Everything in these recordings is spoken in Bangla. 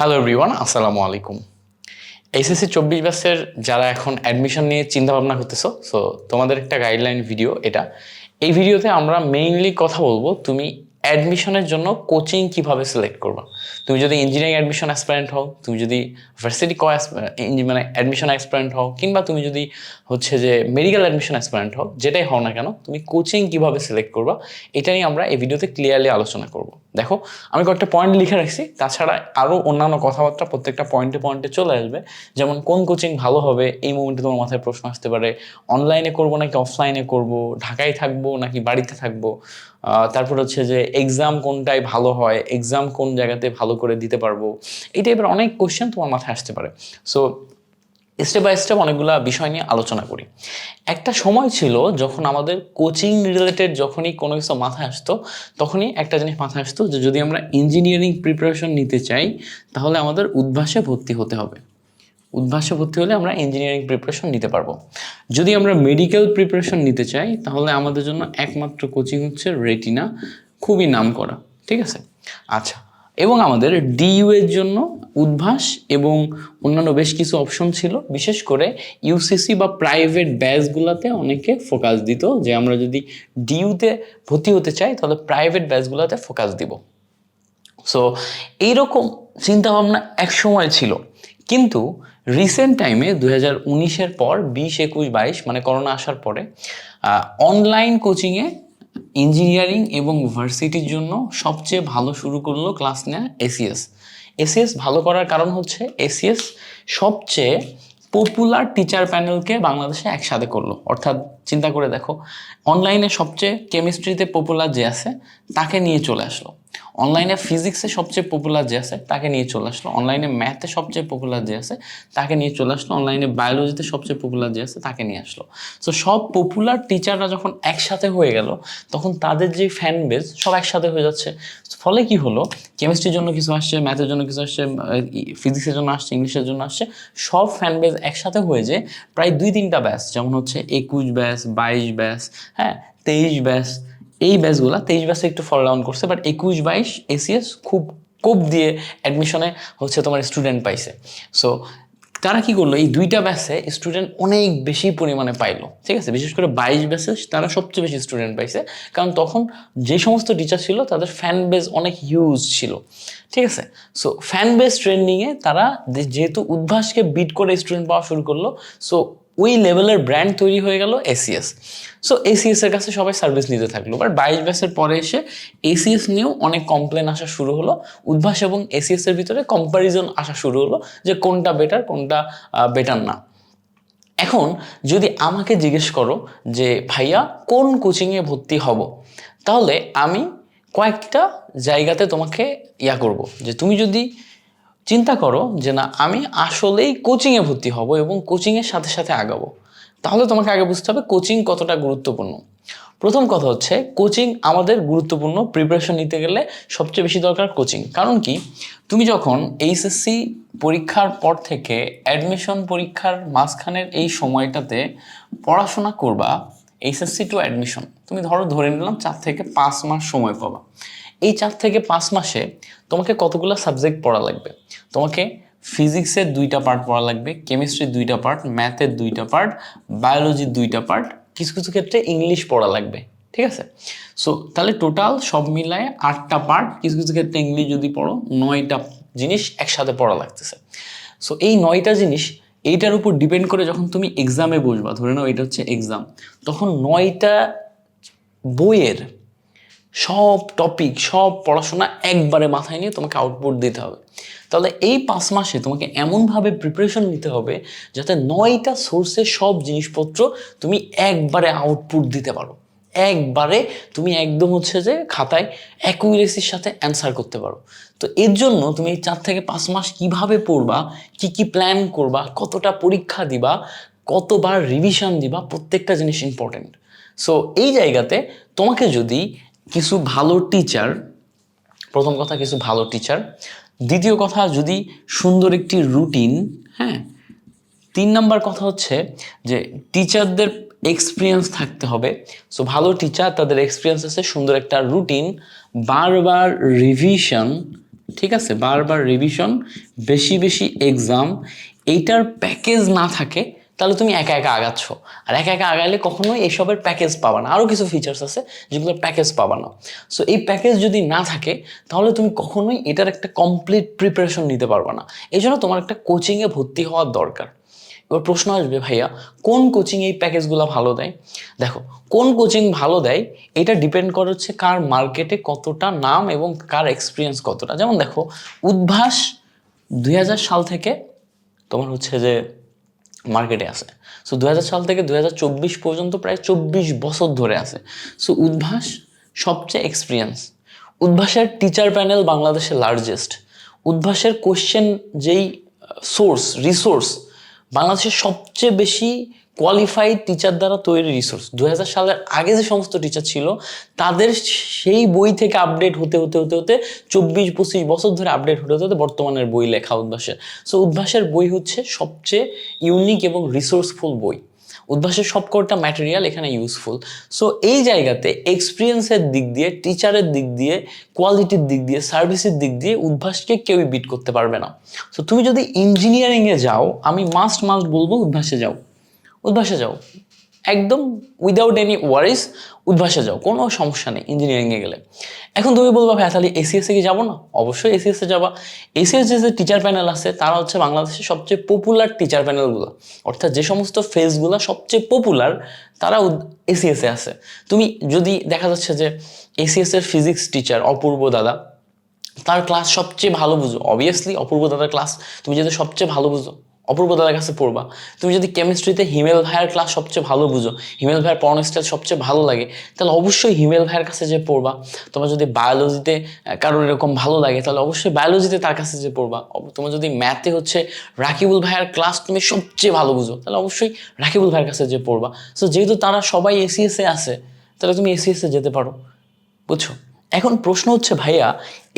হ্যালো রিওয়ান আসসালামু আলাইকুম। এসএসসি চব্বিশ ব্যাচের যারা এখন অ্যাডমিশন নিয়ে চিন্তাভাবনা করতেছো সো তোমাদের একটা গাইডলাইন ভিডিও এটা। এই ভিডিওতে আমরা মেইনলি কথা বলব, তুমি অ্যাডমিশনের জন্য কোচিং কীভাবে সিলেক্ট করবা? তুমি যদি ইঞ্জিনিয়ারিং অ্যাডমিশন অ্যাসপারেন্ট হও, তুমি যদি ভার্সিটি ক মানে অ্যাডমিশন অ্যাসপারেন্ট হও, কিংবা তুমি যদি হচ্ছে যে মেডিকেল অ্যাডমিশন অ্যাসপারেন্ট হও, যেটাই হও না কেন, তুমি কোচিং কীভাবে সিলেক্ট করবা, এটা নিয়ে আমরা এই ভিডিওতে ক্লিয়ারলি আলোচনা করব। দেখো, আমি কয়েকটা পয়েন্ট লিখে রাখছি, তাছাড়া আরও অন্যান্য কথাবার্তা প্রত্যেকটা পয়েন্টে পয়েন্টে চলে আসবে। যেমন, কোন কোচিং ভালো হবে? এই মুমেন্টে তোমার মাথায় প্রশ্ন আসতে পারে অনলাইনে করব নাকি অফলাইনে করব? ঢাকায় থাকব নাকি বাড়িতে থাকব? তারপর হচ্ছে যে এক্সাম কোনটায় ভালো হয় এক্সাম কোন জায়গাতে ভালো করে দিতে পারব, এই টাইপের অনেক কোয়েশ্চেন তোমার মাথায় আসতে পারে। সো স্টেপ বাই স্টেপ অনেকগুলা বিষয় নিয়ে আলোচনা করি। একটা সময় ছিল যখন আমাদের কোচিং রিলেটেড যখনই কোনো কিছু মাথায় আসতো, তখনই একটা জিনিস মাথায় আসতো যে যদি আমরা ইঞ্জিনিয়ারিং প্রিপারেশন নিতে চাই, তাহলে আমাদের উদ্ভাসে ভর্তি হতে হবে। উদ্ভাসে ভর্তি হলে আমরা ইঞ্জিনিয়ারিং প্রিপারেশন নিতে পারব। যদি আমরা মেডিকেল প্রিপারেশন নিতে চাই, তাহলে আমাদের জন্য একমাত্র কোচিং হচ্ছে রেটিনা খুবই নাম করা ঠিক আছে? আচ্ছা এবং আমাদের ডিইউ এর জন্য উদ্ভাস এবং অন্যান্য বেশ কিছু অপশন ছিল, বিশেষ করে ইউসিসি বা প্রাইভেট ব্যাচগুলোতে অনেকে ফোকাস দিত, যে আমরা যদি ডিইউতে ভর্তি হতে চাই, তাহলে প্রাইভেট ব্যাচগুলোতে ফোকাস দিব। সো এইরকম চিন্তাভাবনা এক সময় ছিল। কিন্তু রিসেন্ট টাইমে দু হাজার উনিশের পর বিশ, একুশ, বাইশ মানে করোনা আসার পরে অনলাইন কোচিংয়ে ইঞ্জিনিয়ারিং এবং ভার্সিটির জন্য সবচেয়ে ভালো শুরু করল ক্লাস নেয়া এসিএস এসিএস ভালো করার কারণ হচ্ছে এসিএস সবচেয়ে পপুলার টিচার প্যানেলকে বাংলাদেশে একসাথে করল। অর্থাৎ চিন্তা করে দেখো অনলাইনে সবচেয়ে কেমিস্ট্রিতে পপুলার যে আছে, তাকে নিয়ে চলে আসলো। অনলাইনে ফিজিক্সে সবচেয়ে পপুলার যে আছে, তাকে নিয়ে চলে আসলো। অনলাইনে ম্যাথে সবচেয়ে পপুলার যে আছে, তাকে নিয়ে চলে আসলো। অনলাইনে বায়োলজিতে সবচেয়ে পপুলার যে আছে, তাকে নিয়ে আসলো। সো সব পপুলার টিচাররা যখন একসাথে হয়ে গেল, তখন তাদের যে ফ্যান বেস সব একসাথে হয়ে যাচ্ছে। ফলে কি হলো? কেমিস্ট্রির জন্য কিছু আসছে ম্যাথের জন্য কিছু আসছে ফিজিক্সের জন্য আসছে ইংলিশের জন্য আসছে। সব ফ্যান বেস একসাথে হয়ে যে প্রায় দুই তিনটা ব্যাচ যেমন হচ্ছে একুশ ব্যাস বাইশ ব্যাস হ্যাঁ তেইশ ব্যাচ এই ব্যাচগুলো তেইশ ব্যাচে একটু ফল ডাউন করছে বাট একুশ বাইশ এসিএস খুব কোপ দিয়ে অ্যাডমিশনে হচ্ছে তোমার স্টুডেন্ট পাইছে। সো তারা কি করল? এই দুইটা ব্যাচে স্টুডেন্ট অনেক বেশি পরিমাণে পাইলো। ঠিক আছে? বিশেষ করে বাইশ ব্যাচে তারা সবচেয়ে বেশি স্টুডেন্ট পাইছে। কারণ তখন যে সমস্ত টিচার ছিল, তাদের ফ্যান বেস অনেক হিউজ ছিল। ঠিক আছে? সো ফ্যান বেস ট্রেন্ডিংয়ে তারা যেহেতু উদ্ভাসকে বিট করে স্টুডেন্ট পাওয়া শুরু করল সো ওই লেভেলের ব্র্যান্ড তৈরি হয়ে গেল এসিএস সো এসিএস এর কাছে সবাই সার্ভিস নিতে থাকল। বাট বাইশ ব্যাসের পরে এসে এসিএস নিয়েও অনেক কমপ্লেন আসা শুরু হলো। উদ্ভাস এবং এসিএস এর ভিতরে কম্প্যারিজন আসা শুরু হলো যে কোনটা বেটার কোনটা বেটার না। এখন যদি আমাকে জিজ্ঞেস করো যে, ভাইয়া, কোন কোচিংয়ে ভর্তি হব? তাহলে আমি কয়েকটা জায়গাতে তোমাকে ইয়া করব। যে তুমি যদি চিন্তা করো যে না, আমি আসলেই কোচিংয়ে ভর্তি হব এবং কোচিংয়ের সাথে সাথে আগাবো। তাহলে তোমাকে আগে বুঝতে হবে কোচিং কতটা গুরুত্বপূর্ণ। প্রথম কথা হচ্ছে কোচিং আমাদের গুরুত্বপূর্ণ প্রিপারেশন নিতে গেলে সবচেয়ে বেশি দরকার কোচিং কারণ কি? তুমি যখন এইচএসসি পরীক্ষার পর থেকে অ্যাডমিশন পরীক্ষার মাঝখানের এই সময়টাতে পড়াশোনা করবা এইচএসসি টু অ্যাডমিশন তুমি ধরো ধরে নিলাম চার থেকে পাঁচ মাস সময় পাবা। এই চার থেকে পাঁচ মাসে তোমাকে কতগুলো সাবজেক্ট পড়া লাগবে? তোমাকে ফিজিক্সের দুইটা পার্ট পড়া লাগবে কেমিস্ট্রির দুইটা পার্ট ম্যাথের দুইটা পার্ট বায়োলজির দুইটা পার্ট কিছু কিছু ক্ষেত্রে ইংলিশ পড়া লাগবে, ঠিক আছে? সো তাহলে টোটাল সব মিলায় আটটা পার্ট কিছু কিছু ক্ষেত্রে ইংলিশ যদি পড়ো, নয়টা জিনিস একসাথে পড়া লাগতেছে। সো এই নয়টা জিনিস, এইটার উপর ডিপেন্ড করে যখন তুমি এক্সামে বসবা, ধরে নাও এটা হচ্ছে এক্সাম তখন নয়টা বইয়ের সব টপিক সব পড়াশোনা একবারে মাথায় নিয়ে তোমাকে আউটপুট দিতে হবে। তাহলে এই পাঁচ মাসে তোমাকে এমনভাবে প্রিপারেশন নিতে হবে যাতে নয়টা সোর্সের সব জিনিসপত্র তুমি একবারে আউটপুট দিতে পারো। একবারে তুমি একদম হচ্ছে যে খাতায় অ্যাকুরেসির সাথে অ্যান্সার করতে পারো। তো এর জন্য তুমি এই চার থেকে পাঁচ মাস কীভাবে পড়বা, কি কি প্ল্যান করবা, কতটা পরীক্ষা দিবা, কতবার রিভিশন দিবা, প্রত্যেকটা জিনিস ইম্পর্টেন্ট সো এই জায়গাতে তোমাকে যদি কিছু ভালো টিচার প্রথম কথা কিছু ভালো টিচার দ্বিতীয় কথা যদি সুন্দর একটি রুটিন হ্যাঁ তিন নাম্বার কথা হচ্ছে যে টিচারদের এক্সপিরিয়েন্স থাকতে হবে। সো ভালো টিচার তাদের এক্সপিরিয়েন্স আছে সুন্দর একটা রুটিন বারবার রিভিশন ঠিক আছে? বারবার রিভিশন বেশি বেশি এক্সাম এইটার প্যাকেজ না থাকে তাহলে তুমি একা একা আগাচ্ছ। আর একা একা আগাইলে কখনোই এইসবের প্যাকেজ পাবা না। আরও কিছু ফিচার্স আছে যেগুলো প্যাকেজ পাবা না। সো এই প্যাকেজ যদি না থাকে, তাহলে তুমি কখনোই এটার একটা কমপ্লিট প্রিপারেশন নিতে পারবা না। এই জন্য তোমার একটা কোচিংয়ে ভর্তি হওয়ার দরকার। এবার প্রশ্ন আসবে, ভাইয়া, কোন কোচিং এই প্যাকেজগুলো ভালো দেয়? দেখো, কোন কোচিং ভালো দেয়? এটা ডিপেন্ড করে হচ্ছে কার মার্কেটে কতটা নাম এবং কার এক্সপিরিয়েন্স কতটা। যেমন দেখো, উদ্ভাস দুই হাজার সাল থেকে তোমার হচ্ছে যে মার্কেটে আছে। সো দু হাজার সাল থেকে দুহাজার চব্বিশ পর্যন্ত প্রায় চব্বিশ বছর ধরে আছে। সো উদ্ভাস সবচেয়ে এক্সপিরিয়েন্স উদ্ভাসের টিচার প্যানেল বাংলাদেশের লার্জেস্ট উদ্ভাসের কোশ্চেন যেই সোর্স রিসোর্স বাংলাদেশের সবচেয়ে বেশি কোয়ালিফাইড টিচার দ্বারা তৈরি রিসোর্স দু হাজার সালের আগে যে সমস্ত টিচার ছিল, তাদের সেই বই থেকে আপডেট হতে হতে হতে হতে চব্বিশ, পঁচিশ বছর ধরে আপডেট হতে হতে বর্তমানের বই লেখা উদ্ভাসের। সো উদ্ভাসের বই হচ্ছে সবচেয়ে ইউনিক এবং রিসোর্সফুল বই। উদ্ভাসের সবকটা ম্যাটেরিয়াল এখানে ইউজফুল সো এই জায়গাতে এক্সপিরিয়েন্সের দিক দিয়ে টিচারের দিক দিয়ে কোয়ালিটির দিক দিয়ে সার্ভিসের দিক দিয়ে উদ্ভাসকে কেউই বিট করতে পারবে না। সো তুমি যদি ইঞ্জিনিয়ারিংয়ে যাও, আমি মাস্ট মাস্ট বলব উদ্ভাসে যাও। উদ্ভাসে যাও। একদম উইদাউট এনি ওয়ারিস উদ্ভাসে যাও। কোনো সমস্যা নেই ইঞ্জিনিয়ারিংয়ে গেলে। এখন তুমি বলবা, ভাই, তাহলে এসিএসে কি যাব না? অবশ্যই এসিএসে যাবা। এসিএস যে টিচার প্যানেল আছে, তারা হচ্ছে বাংলাদেশের সবচেয়ে পপুলার টিচার প্যানেলগুলো অর্থাৎ যে সমস্ত ফেসগুলো সবচেয়ে পপুলার তারা এসিএসে আছে। তুমি যদি দেখা যাচ্ছে যে এসিএসের ফিজিক্স টিচার অপূর্ব দাদা, তার ক্লাস সবচেয়ে ভালো বুঝো। অবভিয়াসলি অপূর্ব দাদার ক্লাস তুমি যদি সবচেয়ে ভালো বুঝো অপূর্ব দাদার কাছে পড়বা। তুমি যদি কেমিস্ট্রিতে হিমেল ভাইয়ের ক্লাস সবচেয়ে ভালো বুঝো, হিমেল ভাইয়ের পড়ানো স্টাইল সবচেয়ে ভালো লাগে, তাহলে অবশ্যই হিমেল ভাইয়ের কাছে যে পড়বা। তোমার যদি বায়োলজিতে কারোর এরকম ভালো লাগে, তাহলে অবশ্যই বায়োলজিতে তার কাছে যে পড়বা। তোমার যদি ম্যাথে হচ্ছে রাকিবুল ভাইয়ের ক্লাস তুমি সবচেয়ে ভালো বুঝো, তাহলে অবশ্যই রাকিবুল ভাইয়ের কাছে যে পড়বা। সো যেহেতু তারা সবাই এসিএসে আছে, তাহলে তুমি এসিএসে যেতে পারো, বুঝছ? এখন প্রশ্ন হচ্ছে, ভাইয়া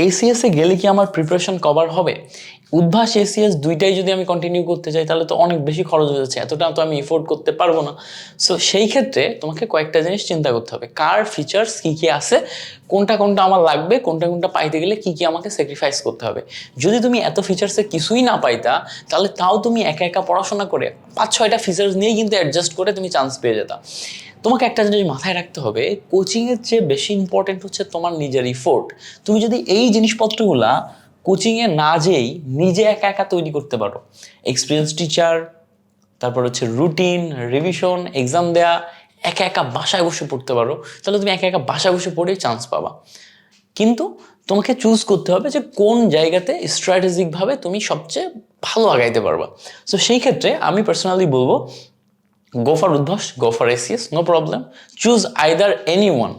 এসিএসে গেলে কি আমার প্রিপারেশন কভার হবে? উদ্ভাস এসিএস দুইটাই যদি আমি কন্টিনিউ করতে চাই, তাহলে তো অনেক বেশি খরচ হয়ে যাচ্ছে। এতটা তো আমি এফোর্ড করতে পারব না। সো সেই ক্ষেত্রে তোমাকে কয়েকটা জিনিস চিন্তা করতে হবে। কার ফিচার্স কী কী আছে, কোনটা কোনটা আমার লাগবে, কোনটা কোনটা পাইতে গেলে কী কী আমাকে স্যাক্রিফাইস করতে হবে। যদি তুমি এত ফিচার্সে কিছুই না পাইতা, তাহলে তাও তুমি একা একা পড়াশোনা করে পাঁচ ছয়টা ফিচার্স নিয়েই কিন্তু অ্যাডজাস্ট করে তুমি চান্স পেয়ে যেতা। তোমাকে একটা জিনিস মাথায় রাখতে হবে কোচিংয়ের চেয়ে বেশি ইম্পর্টেন্ট হচ্ছে তোমার নিজের ইফোর্ট তুমি যদি এই জিনিসপত্রগুলা কোচিংয়ে না যেই নিজে একা একা তৈরি করতে পারো। এক্সপিরিয়েন্স টিচার তারপর হচ্ছে রুটিন রিভিশন এক্সাম দেয়া, একা একা বাসায় বসে পড়তে পারো। তাহলে তুমি একা একা বাসায় বসে পড়ে চান্স পাবা। কিন্তু তোমাকে চুজ করতে হবে যে কোন জায়গাতে স্ট্র্যাটেজিকভাবে তুমি সবচেয়ে ভালো আগাইতে পারবা। সো সেই ক্ষেত্রে আমি পার্সোনালি বলব go for Udvash go for ACS no problem choose either any one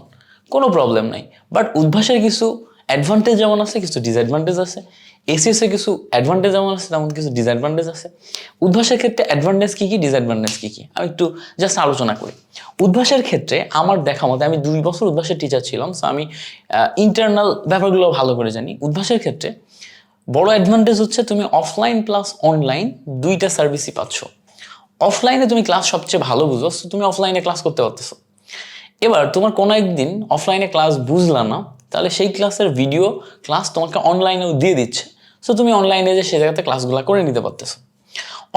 কোনো প্রবলেম নাই. বাট উদ্ভাসের কিছু অ্যাডভান্টেজ যেমন আছে, কিছু ডিসঅ্যাডভান্টেজ আছে. এসিএসের কিছু অ্যাডভান্টেজ যেমন আছে, তেমন কিছু ডিসঅ্যাডভান্টেজ আছে. উদ্ভাসের ক্ষেত্রে অ্যাডভান্টেজ কী কী ডিসঅ্যাডভান্টেজ কী কী? আমি একটু জাস্ট আলোচনা করি। উদ্ভাসের ক্ষেত্রে আমার দেখা মতে, আমি দুই বছর উদ্ভাসের টিচার ছিলাম সো আমি ইন্টারনাল ব্যাপারগুলো ভালো করে জানি। উদ্ভাসের ক্ষেত্রে বড় অ্যাডভান্টেজ হচ্ছে তুমি অফলাইন প্লাস অনলাইন দুইটা সার্ভিসই পাচ্ছ। অফলাইনে তুমি ক্লাস সবচেয়ে ভালো বুঝো তুমি অফলাইনে ক্লাস করতে পারতেছো। এবার তোমার কোনো একদিন অফলাইনে ক্লাস বুঝলা না, তাহলে সেই ক্লাসের ভিডিও ক্লাস তোমাকে অনলাইনেও দিয়ে দিচ্ছে। সো তুমি অনলাইনে যে সে জায়গাতে ক্লাসগুলো করে নিতে পারতেছো।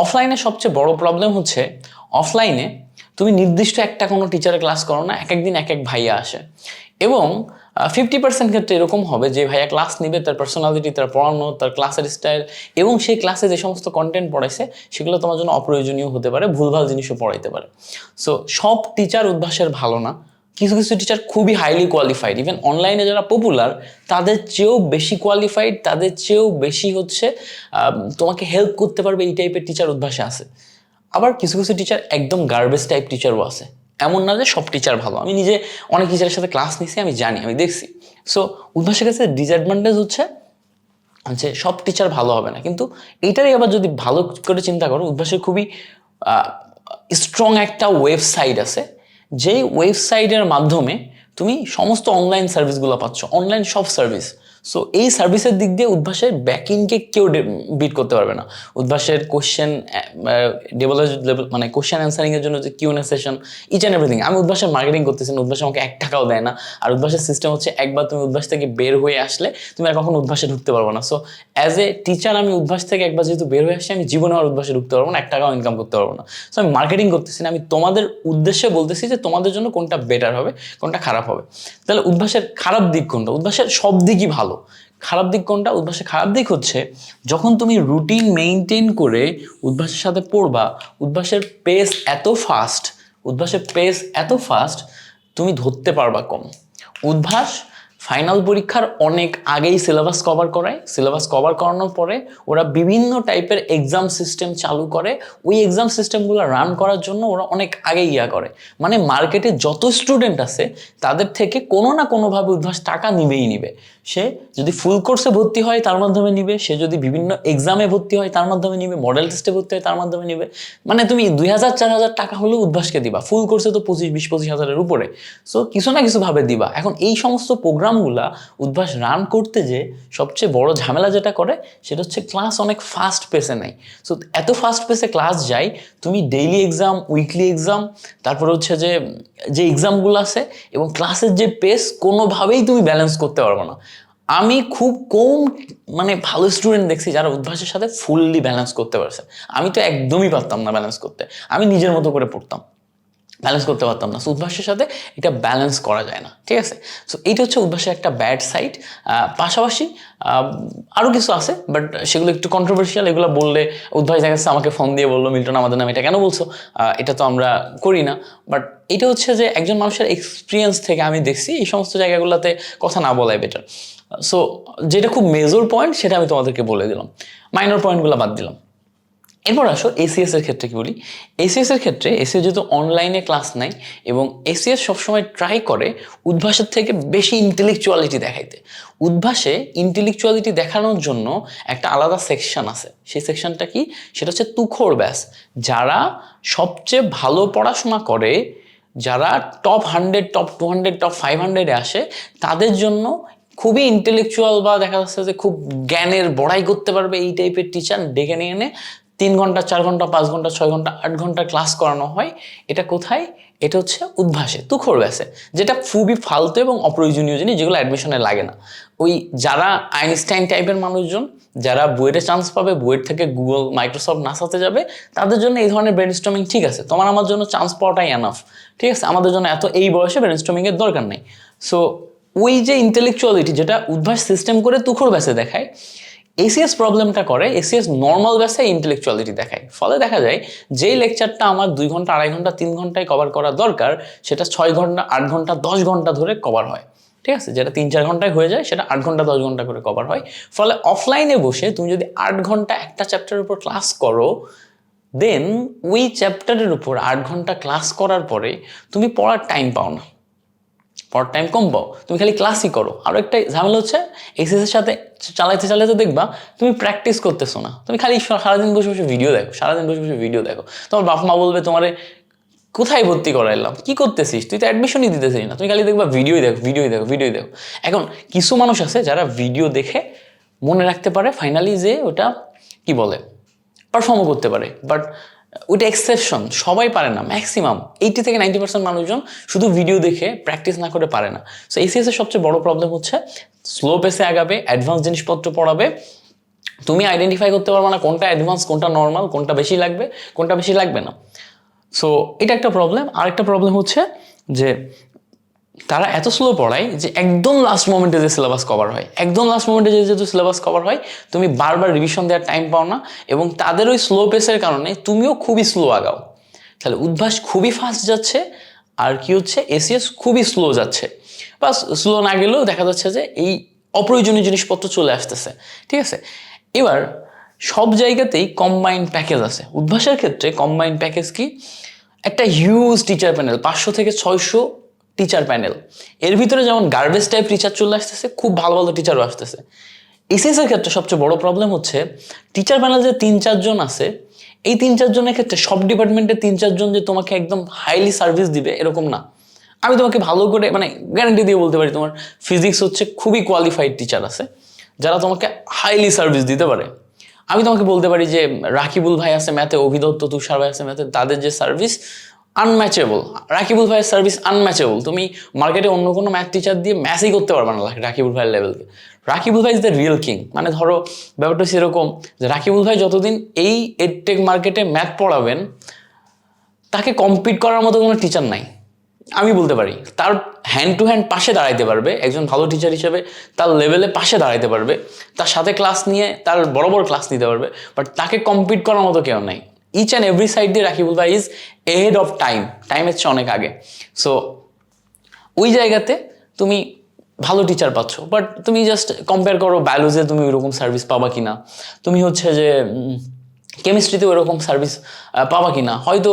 অফলাইনে সবচেয়ে বড় প্রবলেম হচ্ছে অফলাইনে তুমি নির্দিষ্ট একটা কোনো টিচারের ক্লাস করো না, এক একদিন এক এক ভাইয়া আসে। এবং ফিফটি পার্সেন্ট ক্ষেত্রে এরকম হবে যে ভাইয়া ক্লাস নিবে, তার পার্সোনালিটি তার পড়ানো, তার ক্লাসের স্টাইল এবং সেই ক্লাসে যে সমস্ত কন্টেন্ট পড়াইছে, সেগুলো তোমার জন্য অপ্রয়োজনীয় হতে পারে, ভুলভাল জিনিসও পড়াইতে পারে। সো সব টিচার উদ্ভাসের ভালো না। কিছু কিছু টিচার খুবই হাইলি কোয়ালিফাইড ইভেন অনলাইনে যারা পপুলার তাদের চেয়েও বেশি কোয়ালিফাইড তাদের চেয়েও বেশি হচ্ছে তোমাকে হেল্প করতে পারবে এই টাইপের টিচার উদ্ভাসে আছে। আবার কিছু কিছু টিচার একদম গার্বেজ টাইপ টিচারও আছে। এমন না যে সব টিচার ভালো। আমি নিজে অনেক টিচারের সাথে ক্লাস নিছি, আমি জানি, আমি দেখছি। সো উদ্ভাসের কাছে ডিসঅ্যাডভান্টেজ হচ্ছে যে সব টিচার ভালো হবে না। কিন্তু এটারই আবার যদি ভালো করে চিন্তা করো উদ্ভাসের খুবই স্ট্রং একটা ওয়েবসাইট আছে। যেই ওয়েবসাইটের মাধ্যমে তুমি সমস্ত অনলাইন সার্ভিসগুলো পাচ্ছ। অনলাইন সব সার্ভিস সো এই সার্ভিসের দিক দিয়ে উদ্ভাসের ব্যাকিংকে কেউ বিট করতে পারবে না। উদ্ভাসের কোশ্চেন ডেভেলপ মানে কোশ্চেন অ্যান্সারিংয়ের জন্য যে QN session each and everything আমি উদ্ভাসের মার্কেটিং করতেছি উদ্ভাস আমাকে এক টাকাও দেয় না। আর উদ্ভাসের সিস্টেম হচ্ছে একবার তুমি উদ্ভাস থেকে বের হয়ে আসলে তুমি আর কখনো উদ্ভাসে ঢুকতে পারব না। সো অ্যাজ এ টিচার আমি উদ্ভাস থেকে একবার যেহেতু বের হয়ে আসছি, আমি জীবনে আর উদ্ভাসে ঢুকতে পারব না, এক টাকাও ইনকাম করতে পারব না। সো আমি মার্কেটিং করতেছি না, আমি তোমাদের উদ্দেশ্যে বলতেছি যে তোমাদের জন্য কোনটা বেটার হবে, কোনটা খারাপ হবে। তাহলে উদ্ভাসের খারাপ দিক কোনটা? উদ্ভাসের সব দিকই ভালো। খারাপ দিক কোনটা? উদ্ভাসের খারাপ দিক হচ্ছে, যখন তুমি রুটিন মেনটেন করে উদ্ভাসের সাথে পড়বা, উদ্ভাসের পেস এত ফাস্ট উদ্ভাসের পেস এত ফাস্ট তুমি ধরতে পারবা কম। উদ্ভাস ফাইনাল পরীক্ষার অনেক আগেই সিলেবাস কভার করায়। সিলেবাস কভার করানোর পরে ওরা বিভিন্ন টাইপের এক্সাম সিস্টেম চালু করে। ওই এক্সাম সিস্টেমগুলো রান করার জন্য ওরা অনেক আগে ইয়া করে। মানে মার্কেটে যত স্টুডেন্ট আছে, তাদের থেকে কোনো না কোনোভাবে উদ্ভাস টাকা নিবেই নিবে। সে যদি ফুল কোর্সে ভর্তি হয়, তার মাধ্যমে নিবে। সে যদি বিভিন্ন এক্সামে ভর্তি হয়, তার মাধ্যমে নিবে। মডেল টেস্টে ভর্তি হয়, তার মাধ্যমে নিবে। মানে তুমি দুই হাজার, চার হাজার টাকা হলেও উদ্ভাসকে দিবা। ফুল কোর্সে তো পঁচিশ, বিশ, পঁচিশ হাজারের উপরে। সো কিছু না কিছু ভাবে দিবা। এখন এই সমস্ত প্রোগ্রামগুলা উদ্ভাস রান করতে যে সবচেয়ে বড় ঝামেলা যেটা করে, সেটা হচ্ছে ক্লাস অনেক ফাস্ট পেসে নেয়। সো এত ফাস্ট পেসে ক্লাস যায়, তুমি ডেইলি এক্সাম উইকলি এক্সাম তারপরে হচ্ছে যে যে এক্সামগুলো আছে এবং ক্লাসের যে পেস কোনোভাবেই তুমি ব্যালেন্স করতে পারবে না। আমি খুব কম মানে ভালো স্টুডেন্ট দেখছি যারা উদ্ভাসের সাথে ফুললি ব্যালেন্স করতে পারছে। আমি তো একদমই পারতাম না ব্যালেন্স করতে। আমি নিজের মতো করে পড়তাম। ব্যালেন্স করতে পারতাম না। সো উদ্ভাসের সাথে এটা ব্যালেন্স করা যায় না, ঠিক আছে? সো এইটা হচ্ছে উদ্ভাসের একটা ব্যাড সাইড পাশাপাশি আরও কিছু আছে বাট সেগুলো একটু কন্ট্রোভার্সিয়াল এগুলো বললে উদ্ভাস দেখা যাচ্ছে আমাকে ফোন দিয়ে বলল, মিল্টন, আমাদের নামে এটা কেন বলছো? এটা তো আমরা করি না। বাট এটা হচ্ছে যে একজন মানুষের এক্সপিরিয়েন্স থেকে আমি দেখছি, এই সমস্ত জায়গাগুলোতে কথা না বলাই বেটার সো যেটা খুব মেজর পয়েন্ট সেটা আমি তোমাদেরকে বলে দিলাম। মাইনর পয়েন্টগুলো বাদ দিলাম। এরপর আসো এসিএস এর ক্ষেত্রে কি বলি? এসিএস এর ক্ষেত্রে এসিএস যেহেতু অনলাইনে ক্লাস নেয় এবং এসিএস সবসময় ট্রাই করে উদ্ভাসের থেকে বেশি ইন্টেলেকচুয়ালিটি দেখাইতে। উদ্ভাসে ইন্টেলেকচুয়ালিটি দেখানোর জন্য একটা আলাদা সেকশন আছে। সেই সেকশনটা কি? সেটা হচ্ছে তুখোর ব্যাস। যারা সবচেয়ে ভালো পড়াশোনা করে, যারা top hundred top two hundred top five হান্ড্রেডে আসে, তাদের জন্য খুবই ইন্টেলেকচুয়াল বা দেখা যাচ্ছে যে খুব জ্ঞানের বড়াই করতে পারবে এই টাইপের টিচার ডেকে নিয়ে এনে তিন ঘণ্টা, চার ঘণ্টা, পাঁচ ঘণ্টা, ছয় ঘণ্টা, আট ঘণ্টা ক্লাস করানো হয়, এটা কোথায়? এটা হচ্ছে উদ্ভাসে তুখোর ব্যাসে, যেটা খুবই ফালতু এবং অপ্রয়োজনীয় জিনিস যেগুলো অ্যাডমিশনে লাগে না। ওই যারা আইনস্টাইন টাইপের মানুষজন, যারা বুয়েটে চান্স পাবে বুয়েট থেকে গুগল মাইক্রোসফট নাসাতে যাবে, তাদের জন্য এই ধরনের ব্রেন স্টমিং ঠিক আছে। তোমার আমার জন্য চান্স পাওয়াটাই এনাফ ঠিক আছে? আমাদের জন্য এত এই বয়সে ব্রেন স্টমিংয়ের দরকার নেই। সো ওই যে ইন্টেলেকচুয়ালিটি যেটা উদ্ভাস সিস্টেম করে তুখোর ব্যাসে দেখায় এসিএস প্রবলেমটা করে এসিএস নর্মাল ব্যাসে ইন্টেলেকচুয়ালিটি দেখায়। ফলে দেখা যায়, যেই লেকচারটা আমার দুই ঘণ্টা, আড়াই ঘণ্টা, তিন ঘন্টায় কভার করা দরকার, সেটা ছয় ঘণ্টা, আট ঘণ্টা, দশ ঘণ্টা ধরে কভার হয়। ঠিক আছে? যেটা তিন, চার ঘন্টায় হয়ে যায়, সেটা আট ঘণ্টা, দশ ঘণ্টা করে কভার হয়। ফলে অফলাইনে বসে তুমি যদি আট ঘণ্টা একটা চ্যাপ্টারের উপর ক্লাস করো দেন ওই চ্যাপ্টারের উপর আট ঘণ্টা ক্লাস করার পরে তুমি পড়ার টাইম পাও না। পর টাইম কম পাও তুমি খালি ক্লাসই করো। আরও একটা ঝামেলা হচ্ছে এক্সারসাইজের সাথে চালাইতে চালাইতে দেখবা, তুমি প্র্যাকটিস করতেছো না। তুমি খালি সারাদিন বসে বসে ভিডিও দেখো, সারাদিন বসে বসে ভিডিও দেখো। তোমার বাপ মা বলবে তোমারে, কোথায় ভর্তি করাইলাম? কি করতেছিস? তুই তো অ্যাডমিশনই দিতেছিস না। তুমি খালি দেখবা ভিডিওই দেখো ভিডিওই দেখো ভিডিওই দেখো। এখন কিছু মানুষ আছে যারা ভিডিও দেখে মনে রাখতে পারে ফাইনালি যে ওটা, কি বলে পারফর্মও করতে পারে। বাট ওইটা এক্সেপশন, সবাই পারে না ম্যাক্সিমাম এইটি থেকে নাইনটি পার্সেন্ট মানুষজন শুধু ভিডিও দেখে প্র্যাকটিস না করে পারে না। সো এসিএস এর সবচেয়ে বড় প্রবলেম হচ্ছে স্লো পেসে আগাবে অ্যাডভান্স জিনিসপত্র পড়াবে। তুমি আইডেন্টিফাই করতে পারবে না কোনটা অ্যাডভান্স কোনটা নর্মাল কোনটা বেশি লাগবে, কোনটা বেশি লাগবে না। সো এটা একটা প্রবলেম আরেকটা প্রবলেম হচ্ছে যে তারা এত স্লো পড়ায় যে একদম লাস্ট মোমেন্টে যে সিলেবাস কভার হয়, একদম লাস্ট মোমেন্টে যে যেহেতু সিলেবাস কভার হয়, তুমি বারবার রিভিশন দেওয়ার টাইম পাও না এবং তাদের ওই স্লো পেসের কারণে তুমিও খুবই স্লো আগাও। তাহলে উদ্ভাস খুবই ফাস্ট যাচ্ছে, আর কি হচ্ছে এসিএস খুবই স্লো যাচ্ছে। বা স্লো না গেলেও দেখা যাচ্ছে যে এই অপ্রয়োজনীয় জিনিসপত্র চলে আসতেছে, ঠিক আছে? এবার, সব জায়গাতেই কম্বাইন্ড প্যাকেজ আছে। উদ্ভাসের ক্ষেত্রে কম্বাইন্ড প্যাকেজ কি? একটা হিউজ টিচার প্যানেল পাঁচশো থেকে ছয়শো টিচার প্যানেল এর ভিতরে যেমন গার্বেজ টাইপ টিচার চলে আসতেছে, খুব ভালো ভালো টিচারও আসতেছে। এসএস এর ক্ষেত্রে সবচেয়ে বড় প্রবলেম হচ্ছে টিচার প্যানেল যে তিন চারজন আছে, এই তিন চারজনের ক্ষেত্রে সব ডিপার্টমেন্টে তিন চারজন যে তোমাকে একদম হাইলি সার্ভিস দিবে, এরকম না। আমি তোমাকে ভালো করে মানে গ্যারান্টি দিয়ে বলতে পারি, তোমার ফিজিক্স হচ্ছে খুবই কোয়ালিফাইড টিচার আছে, যারা তোমাকে হাইলি সার্ভিস দিতে পারে। আমি তোমাকে বলতে পারি যে রাকিবুল ভাই আছে ম্যাথে অভিদত্ত তুষার ভাই আছে ম্যাথে তাদের যে সার্ভিস আনম্যাচেবল রাকিবুল ভাইয়ের সার্ভিস আনম্যাচেবল তুমি মার্কেটে অন্য কোনো ম্যাথ টিচার দিয়ে ম্যাচই করতে পারবে না রাকিবুল ভাইয়ের লেভেলকে রাকিবুল ভাই ইজ দ্য রিয়েল কিং মানে ধরো, ব্যাপারটা সেরকম যে রাকিবুল ভাই যতদিন এই এডটেক মার্কেটে ম্যাথ পড়াবেন, তাকে কম্পিট করার মতো কোনো টিচার নাই। আমি বলতে পারি, তার হ্যান্ড টু হ্যান্ড পাশে দাঁড়াইতে পারবে, একজন ভালো টিচার হিসেবে তার লেভেলে পাশে দাঁড়াইতে পারবে, তার সাথে ক্লাস নিয়ে, তার বড় বড় ক্লাস নিতে পারবে বাট তাকে কম্পিট করার মতো কেউ নাই। ইচ অ্যান্ড এভরি সাইড দিয়ে রাখি ভাই is ahead of time time হচ্ছে অনেক আগে। সো ওই জায়গাতে তুমি ভালো টিচার পাচ্ছ বাট তুমি জাস্ট কম্পেয়ার করো বায়োলজিতে তুমি ওইরকম সার্ভিস পাবা কি না তুমি হচ্ছে যে কেমিস্ট্রিতে ওইরকম সার্ভিস পাবা কি না হয়তো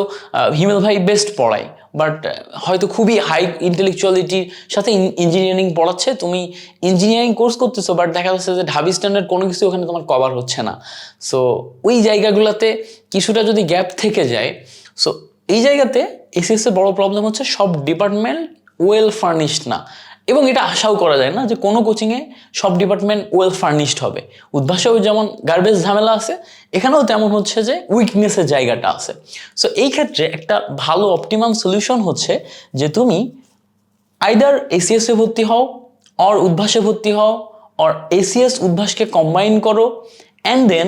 হিমেল ভাই বেস্ট পড়ায়। বাট হয়তো খুবই হাই ইন্টেলেকচুয়ালিটির সাথে ইঞ্জিনিয়ারিং পড়াচ্ছে, তুমি ইঞ্জিনিয়ারিং কোর্স করতেছো বাট দেখা যাচ্ছে যে ঢাবি স্ট্যান্ডার্ড কোনো কিছু ওখানে তোমার কভার হচ্ছে না। সো ওই জায়গাগুলোতে কিছুটা যদি গ্যাপ থেকে যায় সো এই জায়গাতে এসএসএ বড় প্রবলেম হচ্ছে সব ডিপার্টমেন্ট ওয়েল ফার্নিশড না। এবং এটা আশাও করা যায় না যে কোনো কোচিংয়ে সব ডিপার্টমেন্ট ওয়েল ফার্নিশড হবে। উদ্ভাসেও যেমন গার্বেজ ঝামেলা আছে, এখানেও তেমন হচ্ছে যে উইকনেসের জায়গাটা আছে। সো এই ক্ষেত্রে একটা ভালো অপটিমাম সলিউশন হচ্ছে যে তুমি আইদার এসিএসে ভর্তি হও অর উদ্ভাসে ভর্তি হও অর এসিএস উদ্ভাসকে কম্বাইন করো অ্যান্ড দেন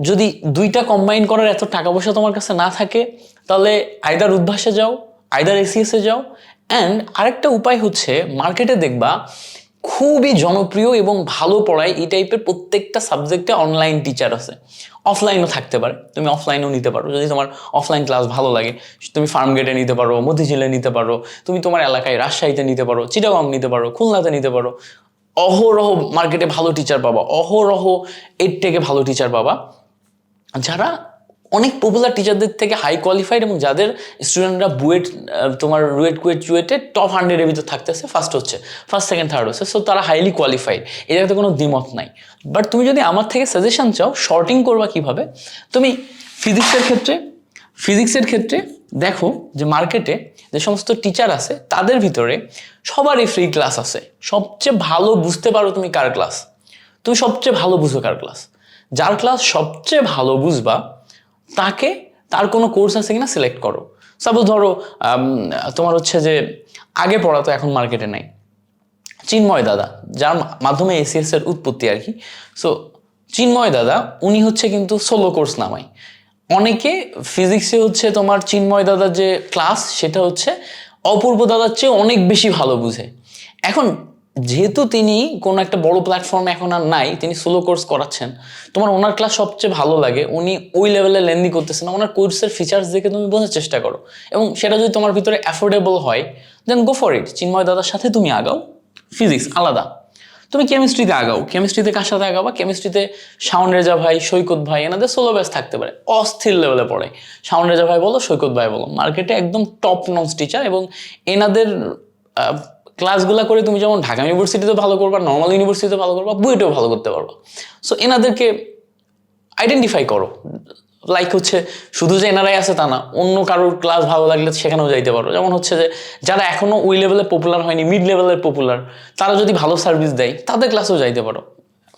যদি দুইটা কম্বাইন করার এত টাকা পয়সা তোমার কাছে না থাকে, তাহলে আইদার উদ্ভাসে যাও আইদার এসিএসে যাও অ্যান্ড আরেকটা উপায় হচ্ছে মার্কেটে দেখবা খুবই জনপ্রিয় এবং ভালো পড়ায় এই টাইপের প্রত্যেকটা সাবজেক্টে অনলাইন টিচার আছে। অফলাইনও থাকতে পারে। তুমি অফলাইনও নিতে পারো। যদি তোমার অফলাইন ক্লাস ভালো লাগে, তুমি ফার্ম গেটে নিতে পারো, মতিঝিলে নিতে পারো, তুমি তোমার এলাকায় রাজশাহীতে নিতে পারো চিটাগং নিতে পারো, খুলনাতে নিতে পারো, অহরহ মার্কেটে ভালো টিচার পাবা। অহরহ এর থেকে ভালো টিচার পাবা। যারা অনেক পপুলার টিচারদের থেকে হাই কোয়ালিফাইড এবং যাদের স্টুডেন্টরা বুয়েট তোমার রুয়েট কুয়েট চুয়েটে টপ হান্ড্রেডের ভিতর থাকতেছে ফার্স্ট হচ্ছে ফার্স্ট সেকেন্ড থার্ড হচ্ছে সো তারা হাইলি কোয়ালিফাইড জায়গাতে কোনো দ্বিমত নাই। বাট তুমি যদি আমার থেকে সাজেশন চাও শর্টিং করবা কীভাবে? তুমি ফিজিক্সের ক্ষেত্রে ফিজিক্সের ক্ষেত্রে দেখো যে মার্কেটে যে সমস্ত টিচার আছে, তাদের ভিতরে সবারই ফ্রি ক্লাস আছে। সবচেয়ে ভালো বুঝতে পারো তুমি কার ক্লাস তুমি সবচেয়ে ভালো বুঝো কার ক্লাস যার ক্লাস সবচেয়ে ভালো বুঝবা তাকে তার কোনো কোর্স আছে কিনা সিলেক্ট করো। সাপোজ ধরো তোমার হচ্ছে যে আগে পড়াতো এখন মার্কেটে নাই। চিন্ময় দাদা, যার মাধ্যমে এসিএস এর উৎপত্তি আর কি। সো চিন্ময় দাদা, উনি হচ্ছে কিন্তু সোলো কোর্স নামায়। অনেকে ফিজিক্সে হচ্ছে তোমার চিন্ময় দাদার যে ক্লাস সেটা হচ্ছে অপূর্ব দাদার চেয়ে অনেক বেশি ভালো বুঝে। এখন যেহেতু তিনি কোনো একটা বড় প্ল্যাটফর্মে এখন আর নাই, তিনি সোলো কোর্স করাচ্ছেন, তোমার ওনার ক্লাস সবচেয়ে ভালো লাগে, উনি ওই লেভেলে লেন্দি করতেছেন, ওনার কোর্সের ফিচার্স দেখে তুমি বোঝার চেষ্টা করো। এবং সেটা যদি তোমার ভিতরে অ্যাফোর্ডেবল হয় দেন গো ফর ইট চিন্ময় দাদার সাথে তুমি আগাও ফিজিক্স আলাদা। তুমি কেমিস্ট্রিতে আগাও কেমিস্ট্রিতে কার সাথে আগাবা? কেমিস্ট্রিতে শাওন রেজা ভাই, সৈকত ভাই, এনাদের সোলো ব্যাস থাকতে পারে। অস্থির লেভেলে পড়ে। শাওন রেজা ভাই বলো, সৈকত ভাই বলো। মার্কেটে একদম টপ নস টিচার এবং এনাদের ক্লাসগুলো করে তুমি যেমন ঢাকা ইউনিভার্সিটিতে ভালো করবা নর্মাল ইউনিভার্সিটিতে ভালো করবা, বুয়েটেও ভালো করতে পারবা। সো এনাদেরকে আইডেন্টিফাই করো। লাইক হচ্ছে, শুধু যে এনারাই আছে তা না, অন্য কারোর ক্লাস ভালো লাগলে সেখানেও যাইতে পারো। যেমন হচ্ছে যে, যারা এখনও ওই লেভেলে পপুলার হয়নি মিড লেভেলের পপুলার তারা যদি ভালো সার্ভিস দেয়, তাদের ক্লাসেও যাইতে পারো।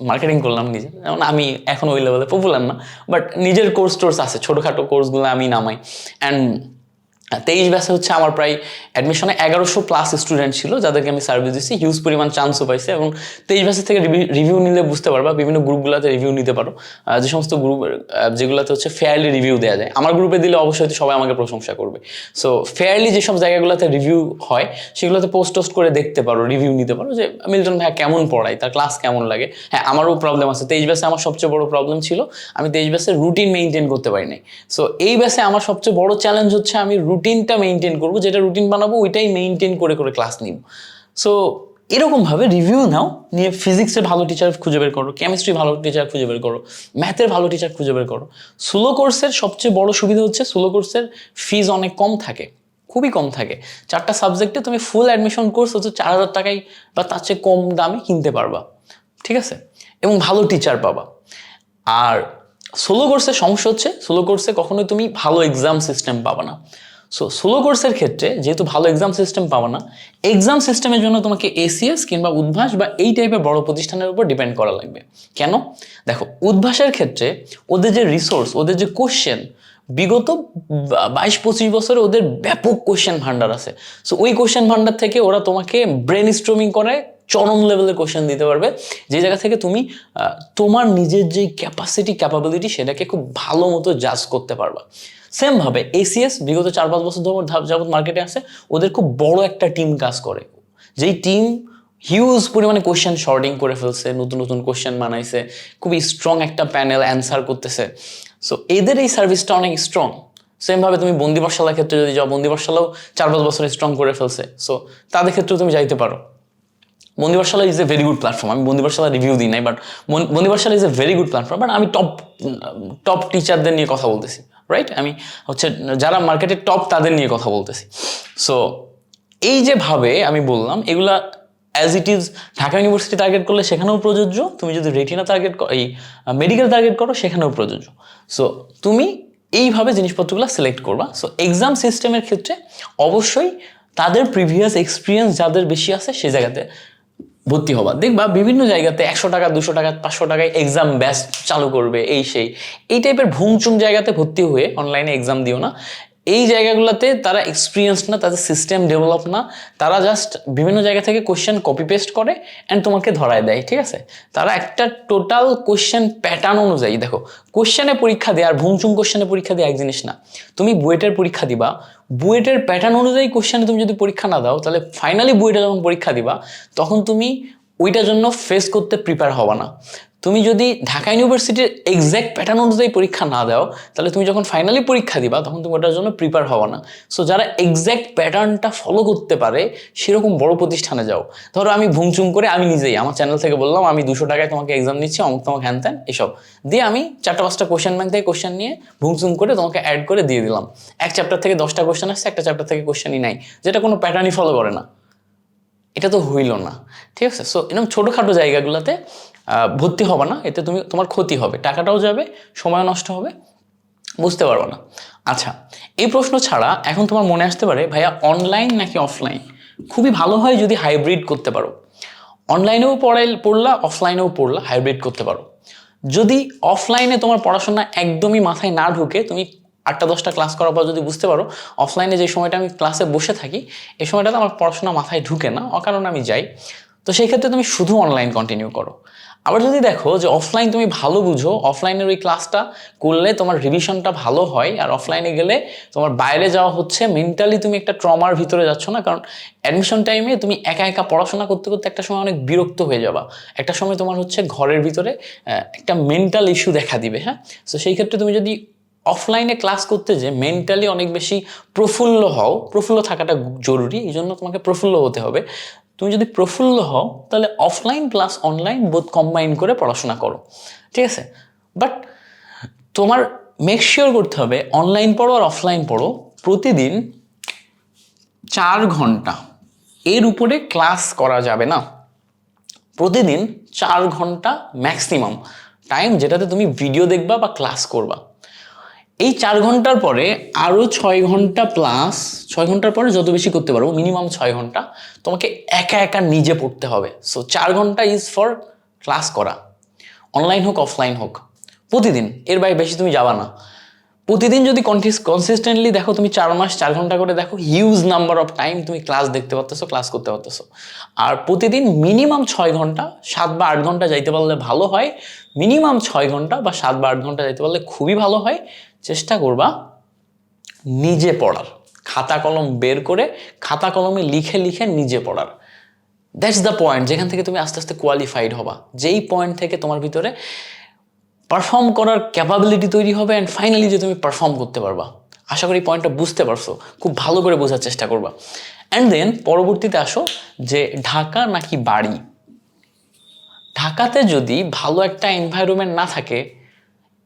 মার্কেটিং করলাম নিজে। যেমন আমি এখন ওই লেভেলে পপুলার না বাট নিজের কোর্স টোর্স আছে, ছোটোখাটো কোর্সগুলো আমি নামাই। অ্যান্ড তেইশ ব্যাচে হচ্ছে আমার প্রায় অ্যাডমিশনে এগারোশো প্লাস স্টুডেন্ট ছিল, যাদেরকে আমি সার্ভিস দিচ্ছি হিউজ পরিমাণ চান্সও পাইছে এবং তেইশ ব্যাচের থেকে রিভিউ নিলে বুঝতে পারবা, বিভিন্ন গ্রুপগুলোতে রিভিউ নিতে পারো। যে সমস্ত গ্রুপ যেগুলোতে হচ্ছে ফেয়ারলি রিভিউ দেওয়া যায়। আমার গ্রুপে দিলে অবশ্যই সবাই আমাকে প্রশংসা করবে। সো ফেয়ারলি যেসব জায়গাগুলোতে রিভিউ হয়, সেগুলোতে পোস্ট টোস্ট করে দেখতে পারো রিভিউ নিতে পারো যে, মিল্টন ভাইয়া কেমন পড়ায়? তার ক্লাস কেমন লাগে? হ্যাঁ আমারও প্রবলেম আছে। তেইশ ব্যাচে আমার সবচেয়ে বড় প্রবলেম ছিল, আমি তেইশ ব্যাচের রুটিন মেনটেন করতে পারি নাই। সো এই ব্যাচে আমার সবচেয়ে বড় চ্যালেঞ্জ হচ্ছে আমি রুটিনটা মেনটেন করব, যেটা রুটিন বানাবো ওইটাই মেনটেন করে করে ক্লাস নিব। সো এরকমভাবে রিভিউ নাও, নিয়ে ফিজিক্সের ভালো টিচার খুঁজে বের করো কেমিস্ট্রি ভালো টিচার খুঁজে বের করো ম্যাথের ভালো টিচার খুঁজে বের করো। সোলো কোর্সের সবচেয়ে বড় সুবিধা হচ্ছে সোলো কোর্সের ফিজ অনেক কম থাকে, খুবই কম থাকে। চারটা সাবজেক্টে তুমি ফুল অ্যাডমিশন কোর্স হচ্ছে চার হাজার টাকায় বা তার চেয়ে কম দামে কিনতে পারবা, ঠিক আছে? এবং ভালো টিচার পাবা। আর সোলো কোর্সের সমস্যা হচ্ছে সোলো কোর্সে কখনোই তুমি ভালো এক্সাম সিস্টেম পাবা না। সো সোলো কোর্সের ক্ষেত্রে যেহেতু ভালো এক্সাম সিস্টেম পাবো না এক্সাম সিস্টেমের জন্য তোমাকে এসিএস কিংবা উদ্ভাস বা এই টাইপের বড় প্রতিষ্ঠানের উপর ডিপেন্ড করা লাগবে। কেন? দেখো, উদ্ভাসের ক্ষেত্রে ওদের যে রিসোর্স ওদের যে কোশ্চেন বিগত বাইশ পঁচিশ বছরে ওদের ব্যাপক কোশ্চেন ভান্ডার আছে। সো ওই কোশ্চেন ভান্ডার থেকে ওরা তোমাকে ব্রেন স্ট্রমিং করে চরম লেভেলের কোশ্চেন দিতে পারবে, যে জায়গা থেকে তুমি তোমার নিজের যে ক্যাপাসিটি ক্যাপাবিলিটি সেটাকে খুব ভালো মতো জাজ করতে পারবা। সেমভাবে এসিএস বিগত চার পাঁচ বছর ধরে যাবত মার্কেটে আছে, ওদের খুব বড় একটা টিম কাজ করে। যেই টিম হিউজ পরিমাণে কোশ্চেন শর্টিং করে ফেলছে, নতুন নতুন কোশ্চেন বানাইছে, খুবই স্ট্রং একটা প্যানেল অ্যান্সার করতেছে। সো এদের এই সার্ভিসটা অনেক স্ট্রং সেমভাবে তুমি বন্দি পাঠশালার ক্ষেত্রে যদি যাও, বন্দি পাঠশালাও চার পাঁচ বছর স্ট্রং করে ফেলছে। সো তাদের ক্ষেত্রেও তুমি যাইতে পারো। Bondipathshala is a very good platform আমি বন্দিপাঠশালা রিভিউ দিই নাই but Bondipathshala is a very good platform but আমি টপ টপ টিচারদের নিয়ে কথা বলতেছি। রাইট আমি হচ্ছে যারা মার্কেটে টপ তাদের নিয়ে কথা বলতেছি। সো এই যে ভাবে আমি বললাম, এগুলা as it is Dhaka University target করলে সেখানেও প্রযোজ্য, তুমি যদি রেটিনা টার্গেট এই মেডিকেল টার্গেট করো, সেখানেও প্রযোজ্য। সো তুমি এইভাবে জিনিসপত্রগুলো সিলেক্ট করবা। সো এক্সাম সিস্টেমের ক্ষেত্রে অবশ্যই তাদের প্রিভিয়াস এক্সপিরিয়েন্স যাদের বেশি আছে, সেই জায়গাতে ভর্তি হবা। দেখবা বিভিন্ন জায়গাতে একশো টাকা, দুশো টাকা, পাঁচশো টাকায় এক্সাম ব্যাস চালু করবে, এই সেই। এই টাইপের ভুংচুং জায়গাতে ভর্তি হয়ে অনলাইনে এক্সাম দিও না। এই জায়গাগুলোতে তারা এক্সপিরিয়েন্স না, তাদের সিস্টেম ডেভেলপ না। তারা জাস্ট বিভিন্ন জায়গা থেকে কোশ্চেন কপি পেস্ট করে অ্যান্ড তোমাকে ধরায় দেয়, ঠিক আছে? তারা একটা টোটাল কোশ্চেন প্যাটার্ন অনুযায়ী, দেখো কোশ্চেনে পরীক্ষা দেয় আর ভুংচুং কোশ্চেনে পরীক্ষা দেয় এক জিনিস না। তুমি বুয়েটের পরীক্ষা দিবা, বুয়েটের প্যাটার্ন অনুযায়ী কোশ্চেনে তুমি যদি পরীক্ষা না দাও, তাহলে ফাইনালি বুয়েটে যখন পরীক্ষা দিবা, তখন তুমি ওইটার জন্য ফেস করতে প্রিপেয়ার হবা না। তুমি যদি ঢাকা ইউনিভার্সিটির এক্স্যাক্ট প্যাটার্ন অনুযায়ী পরীক্ষা না দাও, তাহলে তুমি যখন ফাইনালি পরীক্ষা দিবা, তখন তুমি ওটার জন্য প্রিপেয়ার হবা না। সো যারা এক্স্যাক্ট প্যাটার্নটা ফলো করতে পারে, সেরকম বড় প্রতিষ্ঠানে যাও। ধরো আমি ভুংচুং করে আমি নিজেই, আমার চ্যানেল থেকে বললাম, আমি দুশো টাকায় তোমাকে এক্সাম নিচ্ছি অমুক তোমাকে হ্যান ত্যান, এসব। দিয়ে আমি চারটা পাঁচটা কোশ্চেন ব্যাংক থেকে কোশ্চেন নিয়ে ভুংচুং করে তোমাকে অ্যাড করে দিয়ে দিলাম। এক চ্যাপ্টার থেকে দশটা কোশ্চেন আসছে, একটা চ্যাপ্টার থেকে কোশ্চেনই নাই, যেটা কোনো প্যাটার্নই ফলো করে না। এটা তো হইল না, ঠিক আছে? সো এরকম ছোটোখাটো জায়গাগুলোতে ভর্তি হবে না, এতে তুমি, তোমার ক্ষতি হবে। টাকাটাও যাবে সময় নষ্ট হবে, বুঝতে পারব না। আচ্ছা এই প্রশ্ন ছাড়া এখন তোমার মনে আসতে পারে, ভাইয়া অনলাইন নাকি অফলাইন খুবই ভালো হয় যদি হাইব্রিড করতে পারো। অনলাইনেও পড়াই, পড়লা অফলাইনেও পড়লা হাইব্রিড করতে পারো। যদি অফলাইনে তোমার পড়াশোনা একদমই মাথায় না ঢুকে, তুমি আটটা, দশটা ক্লাস করার পর যদি বুঝতে পারো অফলাইনে যে সময়টা আমি ক্লাসে বসে থাকি এই সময়টাতে আমার পড়াশোনা মাথায় ঢুকে না, অকারণে আমি যাই। তো সেই ক্ষেত্রে তুমি শুধু অনলাইন কন্টিনিউ করো। আবার যদি দেখো যে অফলাইন তুমি ভালো বুঝো অফলাইনের ওই ক্লাসটা করলে তোমার রিভিশনটা ভালো হয়, আর অফলাইনে গেলে তোমার বাইরে যাওয়া হচ্ছে মেন্টালি তুমি একটা ট্রমার ভিতরে যাচ্ছ না, কারণ অ্যাডমিশন টাইমে তুমি একা একা পড়াশোনা করতে করতে একটা সময় অনেক বিরক্ত হয়ে যাবা। একটা সময় তোমার হচ্ছে ঘরের ভিতরে একটা মেন্টাল ইস্যু দেখা দিবে হ্যাঁ? তো সেই ক্ষেত্রে তুমি যদি অফলাইনে ক্লাস করতে যে মেন্টালি অনেক বেশি প্রফুল্ল হও, প্রফুল্ল থাকাটা জরুরি, এই জন্য তোমাকে প্রফুল্ল হতে হবে। তুমি যদি প্রফুল্ল হও, তাহলে অফলাইন প্লাস অনলাইন বোধ কম্বাইন করে পড়াশোনা করো। ঠিক আছে? বাট তোমার মেক শিওর করতে হবে অনলাইন পড়ো আর অফলাইন পড়ো, প্রতিদিন চার ঘণ্টা। এর উপরে ক্লাস করা যাবে না। প্রতিদিন চার ঘণ্টা ম্যাক্সিমাম টাইম যেটাতে তুমি ভিডিও দেখবা বা ক্লাস করবা। এই চার ঘণ্টার পরে আরও ছয় ঘণ্টা প্লাস ছয় ঘণ্টার পরে যত বেশি করতে পারব মিনিমাম ছয় ঘণ্টা, তোমাকে একা একা নিজে পড়তে হবে। সো চার ঘণ্টা ইজ ফর ক্লাস করা। অনলাইন হোক অফলাইন হোক। প্রতিদিন, এর বাইরে বেশি তুমি যাবা না। প্রতিদিন যদি কন্টিস কনসিস্টেন্টলি দেখো তুমি চার মাস, চার ঘণ্টা করে দেখো হিউজ নাম্বার অফ টাইম তুমি ক্লাস দেখতে পারতেছো ক্লাস করতে পারতেছো। আর প্রতিদিন মিনিমাম ছয় ঘণ্টা, সাত বা আট ঘণ্টা যাইতে পারলে ভালো হয়। মিনিমাম ছয় ঘণ্টা বা সাত বা আট ঘণ্টা যাইতে পারলে খুবই ভালো হয়। চেষ্টা করবা নিজে পড়ার। খাতা কলম বের করে খাতা কলমে লিখে লিখে নিজে পড়ার। দ্যাটস দ্য পয়েন্ট যেখান থেকে তুমি আস্তে আস্তে কোয়ালিফাইড হবা। যেই পয়েন্ট থেকে তোমার ভিতরে পারফর্ম করার ক্যাপাবিলিটি তৈরি হবে অ্যান্ড ফাইনালি যে তুমি পারফর্ম করতে পারবা। আশা করি পয়েন্টটা বুঝতে পারছ, খুব ভালো করে বোঝার চেষ্টা করবা। অ্যান্ড দেন পরবর্তীতে আসো যে ঢাকা নাকি বাড়ি? ঢাকাতে যদি ভালো একটা এনভায়রনমেন্ট না থাকে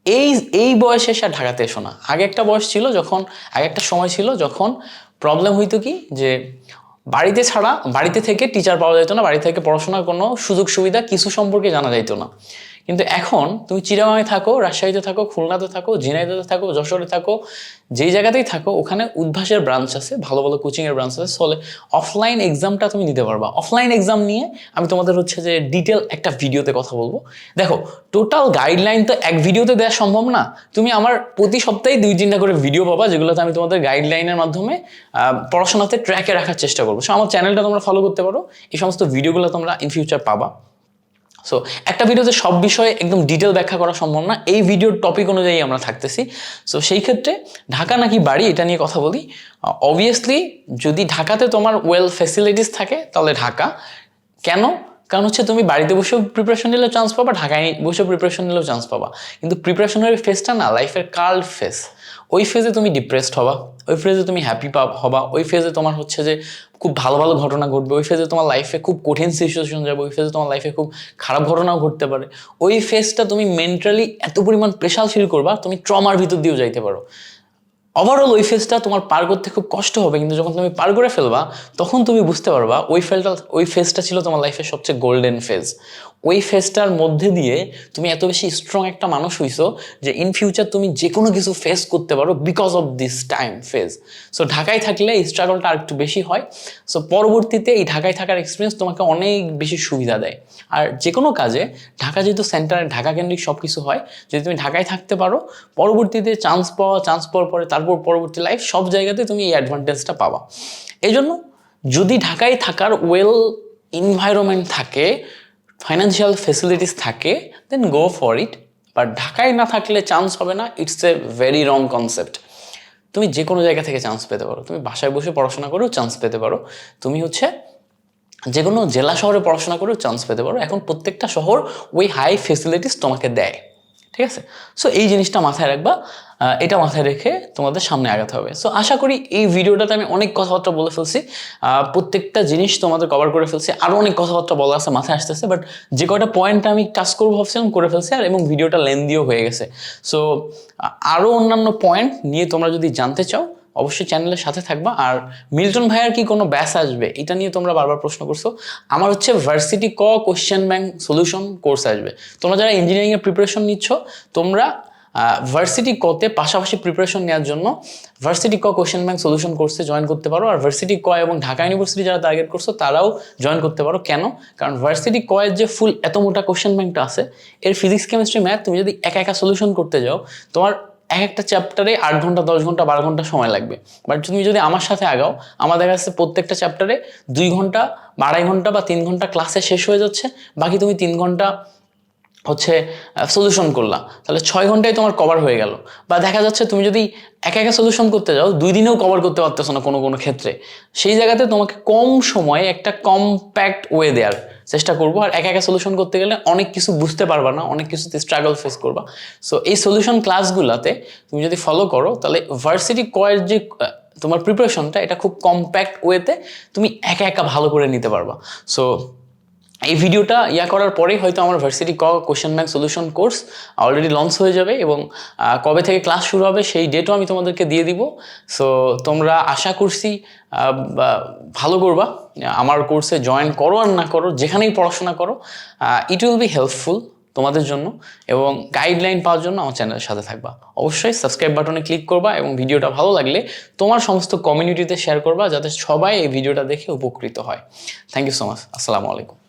এই এই বয়সে এসে ঢাকাতে এসো না। আগে একটা বয়স ছিল যখন, আগে একটা সময় ছিল যখন প্রবলেম হইতো কি? যে বাড়িতে ছাড়া, বাড়িতে থেকে টিচার পাওয়া যেত না, বাড়ি থেকে পড়াশোনার কোনো সুযোগ সুবিধা কিছু সম্পর্কে জানা যাইতো না। কিন্তু এখন তুমি চিরামায় থাকো, রাজশাহীতে থাকো, খুলনাতে থাকো, ঝিনাইদহে থাকো, যশোরে থাকো, যেই জায়গাতেই থাকো, ওখানে উদ্ভাসের ব্রাঞ্চ আছে, ভালো ভালো কোচিংয়ের ব্রাঞ্চ আছে। ফলে অফলাইন এক্সামটা তুমি দিতে পারবা। অফলাইন এক্সাম নিয়ে আমি তোমাদের হচ্ছে যে ডিটেল একটা ভিডিওতে কথা বলব। দেখো টোটাল গাইডলাইন তো এক ভিডিওতে দেওয়া সম্ভব না। তুমি আমার প্রতি সপ্তাহে দুই তিনটা করে ভিডিও পাবা, যেগুলোতে আমি তোমাদের গাইডলাইনের মাধ্যমে পড়াশোনাতে ট্র্যাকে রাখার চেষ্টা করব। সো আমার চ্যানেলটা তোমরা ফলো করতে পারো। এই সমস্ত ভিডিওগুলো তোমরা ইন ফিউচার পাবা। সো একটা ভিডিওতে সব বিষয়ে একদম ডিটেল ব্যাখ্যা করা সম্ভব না। এই ভিডিওর টপিক অনুযায়ী আমরা থাকতেছি। সো সেই ক্ষেত্রে ঢাকা নাকি বাড়ি, এটা নিয়ে কথা বলি। অবভিয়াসলি যদি ঢাকাতে তোমার ওয়েল ফ্যাসিলিটিস থাকে, তাহলে ঢাকা। কেন? কারণ হচ্ছে তুমি বাড়িতে বসেও প্রিপারেশন নিলেও চান্স পাবা, ঢাকায় বসেও প্রিপারেশন নিলেও চান্স পাবা। কিন্তু প্রিপারেশনের ফেসটা না লাইফের কার্ল ফেস ওই ফেজে তুমি ডিপ্রেসড হবা, ওই ফেজে তুমি হ্যাপি পাব হবা, ওই ফেজে তোমার হচ্ছে যে খুব ভালো ভালো ঘটনা ঘটবে, ওই ফেজে তোমার লাইফে খুব কঠিন সিচুয়েশন যাবে, ওই ফেজে তোমার লাইফে খুব খারাপ ঘটনাও ঘটতে পারে। ওই ফেজটা তুমি মেন্টালি এত পরিমাণ প্রেশার ফিল করবা, তুমি ট্রমার ভিতর দিয়েও যাইতে পারো। ওভারঅল ওই ফেজটা তোমার পার করতে খুব কষ্ট হবে, কিন্তু যখন তুমি পার করে ফেলবা, তখন তুমি বুঝতে পারবা ওই ফেলটা ওই ফেজটা ছিল তোমার লাইফের সবচেয়ে গোল্ডেন ফেজ ওই ফেসটার মধ্যে দিয়ে তুমি এত বেশি স্ট্রং একটা মানুষ হইছো যে ইন ফিউচার তুমি যে কোনো কিছু ফেস করতে পারো because of this time phase so ঢাকায় থাকলে এই স্ট্রাগলটা আর একটু বেশি হয়। সো পরবর্তীতে এই ঢাকায় থাকার এক্সপিরিয়েন্স তোমাকে অনেক বেশি সুবিধা দেয়। আর যে কোনো কাজে ঢাকা যেহেতু সেন্টারে ঢাকা কেন্দ্রিক সব কিছু হয়, যদি তুমি ঢাকায় থাকতে পারো, পরবর্তীতে চান্স পাওয়া চান্স পাওয়ার পরে তারপর পরবর্তী লাইফ সব জায়গাতে তুমি এই অ্যাডভান্টেজটা পাবা। এই জন্য যদি ঢাকায় থাকার ওয়েল এনভায়রনমেন্ট থাকে ফাইন্যান্সিয়াল ফেসিলিটিস থাকে then go for it but ঢাকায় না থাকলে চান্স হবে না it's a very wrong concept তুমি যে কোনো জায়গা থেকে চান্স পেতে পারো। তুমি বাসায় বসে পড়াশোনা করেও চান্স পেতে পারো। তুমি হচ্ছে যে কোনো জেলা শহরে পড়াশোনা করেও চান্স পেতে পারো। এখন প্রত্যেকটা শহর ওই হাই ফেসিলিটিস তোমাকে দেয়। ঠিক আছে? সো এই জিনিসটা মাথায় রাখবা। এটা মাথায় রেখে তোমাদের সামনে আগাতে হবে। সো আশা করি এই ভিডিওটাতে আমি অনেক কথাবার্তা বলে ফেলছি। প্রত্যেকটা জিনিস তোমাদের কভার করে ফেলছি। আরও অনেক কথাবার্তা বলা আছে, মাথায় আসতেছে বাট যে কয়টা পয়েন্ট আমি টাচ করব ভাবছিলাম করে ফেলছি আর এবং ভিডিওটা লেন্দিও হয়ে গেছে। সো আরও অন্যান্য পয়েন্ট নিয়ে তোমরা যদি জানতে চাও, অবশ্যই চ্যানেলের সাথে থাকবা। আর মিল্টন ভাইয়ার কি কোনো ব্যাস আসবে? এটা নিয়ে তোমরা বারবার প্রশ্ন করছ। আমার হচ্ছে ভার্সিটি ক কোশ্চেন ব্যাংক সলিউশন কোর্স আসবে। তোমরা যারা ইঞ্জিনিয়ারিংয়ের প্রিপারেশন নিচ্ছ, তোমরা ভার্সিটি কতে পাশাপাশি প্রিপারেশন নেওয়ার জন্য ভার্সিটি ক কোশ্চেন ব্যাংক সলিউশন কোর্সে জয়েন করতে পারো। আর ভার্সিটি ক এবং ঢাকা ইউনিভার্সিটি যারা টার্গেট করছ, তারাও জয়েন করতে পারো। কেন? কারণ ভার্সিটি ক এর যে ফুল এত মোটা কোশ্চেন ব্যাংকটা আছে, এর ফিজিক্স কেমিস্ট্রি ম্যাথ তুমি যদি একা একা সলিউশন করতে যাও, তোমার এক একটা চ্যাপ্টারে আট ঘণ্টা, দশ ঘণ্টা, বারো ঘণ্টা সময় লাগবে। বাট তুমি যদি আমার সাথে আগাও, আমাদের কাছে প্রত্যেকটা চ্যাপ্টারে দুই ঘণ্টা, আড়াই ঘণ্টা বা তিন ঘণ্টা ক্লাসে শেষ হয়ে যাচ্ছে। বাকি তুমি তিন ঘণ্টা হচ্ছে সলিউশন করলা তাহলে ছয় ঘন্টায় তোমার কভার হয়ে গেল। বা দেখা যাচ্ছে তুমি যদি একা একা সলিউশন করতে যাও, দুই দিনেও কভার করতে পারতেছো না কোনো কোনো ক্ষেত্রে। সেই জায়গাতে তোমাকে কম সময়ে একটা কম্প্যাক্ট ওয়ে দেওয়ার চেষ্টা করব। আর একা একা সলিউশন করতে গেলে অনেক কিছু বুঝতে পারবা না, অনেক কিছুতে স্ট্রাগল ফেস করবা। সো এই সলিউশন ক্লাসগুলোতে তুমি যদি ফলো করো, তাহলে ভার্সিটি কয়ের যে তোমার প্রিপারেশনটা এটা খুব কম্প্যাক্ট ওয়েতে তুমি একা একা ভালো করে নিতে পারবা। সো এই ভিডিওটা ইয়া করার পরেই হয়তো আমার ভার্সিটি ক question bank solution course already launch হয়ে যাবে এবং কবে থেকে ক্লাস শুরু হবে সেই ডেটও আমি তোমাদেরকে দিয়ে দিব। সো তোমরা আশা করছি ভালো করবা। আমার কোর্সে জয়েন করো আর না করো, যেখানেই পড়াশোনা করো ইট উইল বি হেল্পফুল তোমাদের জন্য এবং গাইডলাইন পাওয়ার জন্য আমার চ্যানেলের সাথে থাকবা। অবশ্যই সাবস্ক্রাইব বাটনে ক্লিক করবা এবং ভিডিওটা ভালো লাগলে তোমার সমস্ত কমিউনিটিতে শেয়ার করবা যাতে সবাই এই ভিডিওটা দেখে উপকৃত হয়। থ্যাংক ইউ সো মাচ আসসালামু আলাইকুম।